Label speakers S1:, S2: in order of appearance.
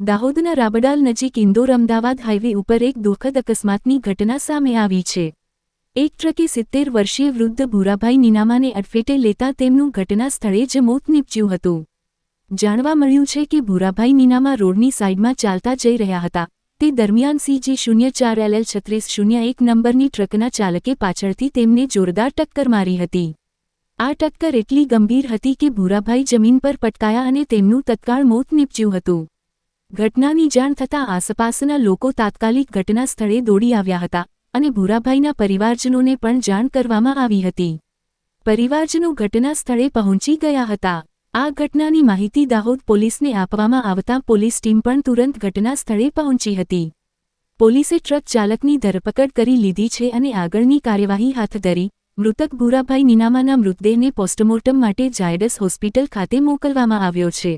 S1: દાહોદના રાબડાલ નજીક ઇન્દોર અમદાવાદ હાઇવે ઉપર એક દુઃખદ અકસ્માતની ઘટના સામે આવી છે. એક ટ્રકે સિત્તેર વર્ષીય વૃદ્ધ ભૂરાભાઈ નીનામાને અડફેટે લેતા તેમનું ઘટના સ્થળે જ મોત નીપજ્યું હતું. જાણવા મળ્યું છે કે ભૂરાભાઈ નીનામા રોડની સાઇડમાં ચાલતા જઈ રહ્યા હતા. તે દરમિયાન સીજી શૂન્ય ચાર એલએલ છત્રીસ શૂન્ય એક નંબરની ટ્રકના ચાલકે પાછળથી તેમને જોરદાર ટક્કર મારી હતી. આ ટક્કર એટલી ગંભીર હતી કે ભૂરાભાઈ જમીન પર પટકાયા અને તેમનું તત્કાળ મોત નીપજ્યું હતું. ઘટનાની જાણ થતાં આસપાસના લોકો તાત્કાલિક ઘટના સ્થળે દોડી આવ્યા હતા અને ભૂરાભાઈના પરિવારજનોને પણ જાણ કરવામાં આવી હતી. પરિવારજનો ઘટના સ્થળે પહોંચી ગયા હતા. આ ઘટનાની માહિતી દાહોદ પોલીસને આપવામાં આવતા પોલીસ ટીમ પણ તુરંત ઘટના સ્થળે પહોંચી હતી. પોલીસે ટ્રક ચાલકની ધરપકડ કરી લીધી છે અને આગળની કાર્યવાહી હાથ ધરી મૃતક ભૂરાભાઈ નીનામાના મૃતદેહને પોસ્ટમોર્ટમ માટે જાયડસ હોસ્પિટલ ખાતે મોકલવામાં આવ્યો છે.